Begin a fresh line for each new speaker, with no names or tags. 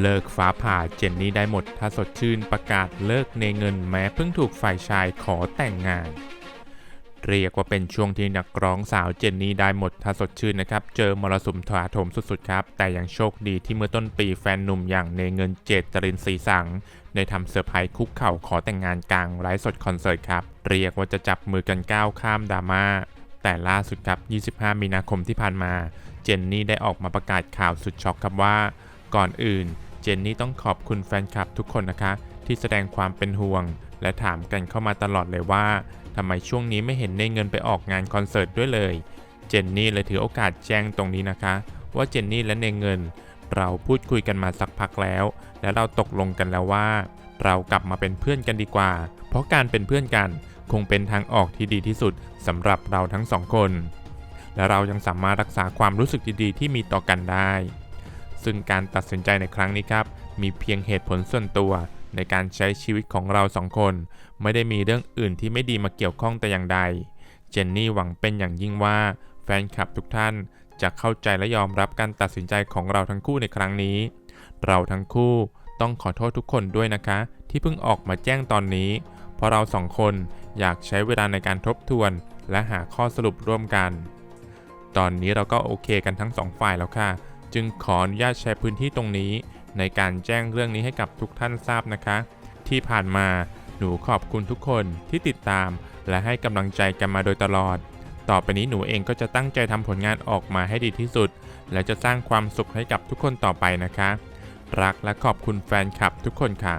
เลิกฟ้าผ่าเจนนี่ได้หมดถ้าสดชื่นประกาศเลิกในเงินแม้เพิ่งถูกฝ่ายชายขอแต่งงาน เรียกว่าเป็นช่วงที่นักร้องสาวเจนนี่ได้หมดถ้าสดชื่นนะครับ เจอมรสุมถาโถมสุดๆครับ แต่ยังโชคดีที่เมื่อต้นปีแฟนหนุ่มอย่างเนเงินเจตจรินทร์ศรีสังได้ทำเซอร์ไพรส์คุกเข่าขอแต่งงานกลางไลฟ์สดคอนเสิร์ตครับเรียกว่าจะจับมือกันก้าวข้ามดราม่าแต่ล่าสุดครับ 25 มีนาคมที่ผ่านมา เจนนี่ได้ออกมาประกาศข่าวสุดช็อกครับว่า ก่อนอื่น เจนนี่ต้องขอบคุณแฟนคลับทุกคนนะคะ ที่แสดงความเป็นห่วง และถามกันเข้ามาตลอดเลยว่าทำไมช่วงนี้ไม่เห็นในเงินไปออกงานคอนเสิร์ตด้วยเลย เจนนี่เลยถือโอกาสแจ้งตรงนี้นะคะ ว่าเจนนี่และในเงิน เราพูดคุยกันมาสักพักแล้ว และเราตกลงกันแล้วว่า เรากลับมาเป็นเพื่อนกันดีกว่า เพราะการเป็นเพื่อนกันคงเป็นทางออกที่ดีที่สุดสำหรับเราทั้งสองคน และเรายังสามารถรักษาความรู้สึกดีๆที่มีต่อกันได้ ซึ่งการตัดสินใจในครั้งนี้ครับ มีเพียงเหตุผลส่วนตัว ในการใช้ชีวิตของเราสองคน ไม่ได้มีเรื่องอื่นที่ไม่ดีมาเกี่ยวข้องแต่อย่างใด เจนนี่หวังเป็นอย่างยิ่งว่าแฟนคลับทุกท่านจะเข้าใจและยอมรับการตัดสินใจของเราทั้งคู่ในครั้งนี้ เราทั้งคู่ต้องขอโทษทุกคนด้วยนะคะ ที่เพิ่งออกมาแจ้งตอนนี้ เพราะเราสองคนอยากใช้เวลาในการทบทวน และหาข้อสรุปร่วมกัน ตอนนี้เราก็โอเคกันทั้งสองฝ่ายแล้วค่ะ จึงขออนุญาตใช้พื้นที่ตรงนี้ ในการแจ้งเรื่องนี้ให้กับทุกท่านทราบนะคะ ที่ผ่านมาหนูขอบคุณทุกคนที่ติดตาม และให้กำลังใจกันมาโดยตลอด ต่อไปนี้หนูเองก็จะตั้งใจทำผลงานออกมาให้ดีที่สุด และจะสร้างความสุขให้กับทุกคนต่อไปนะคะ รักและขอบคุณแฟนคลับทุกคนค่ะ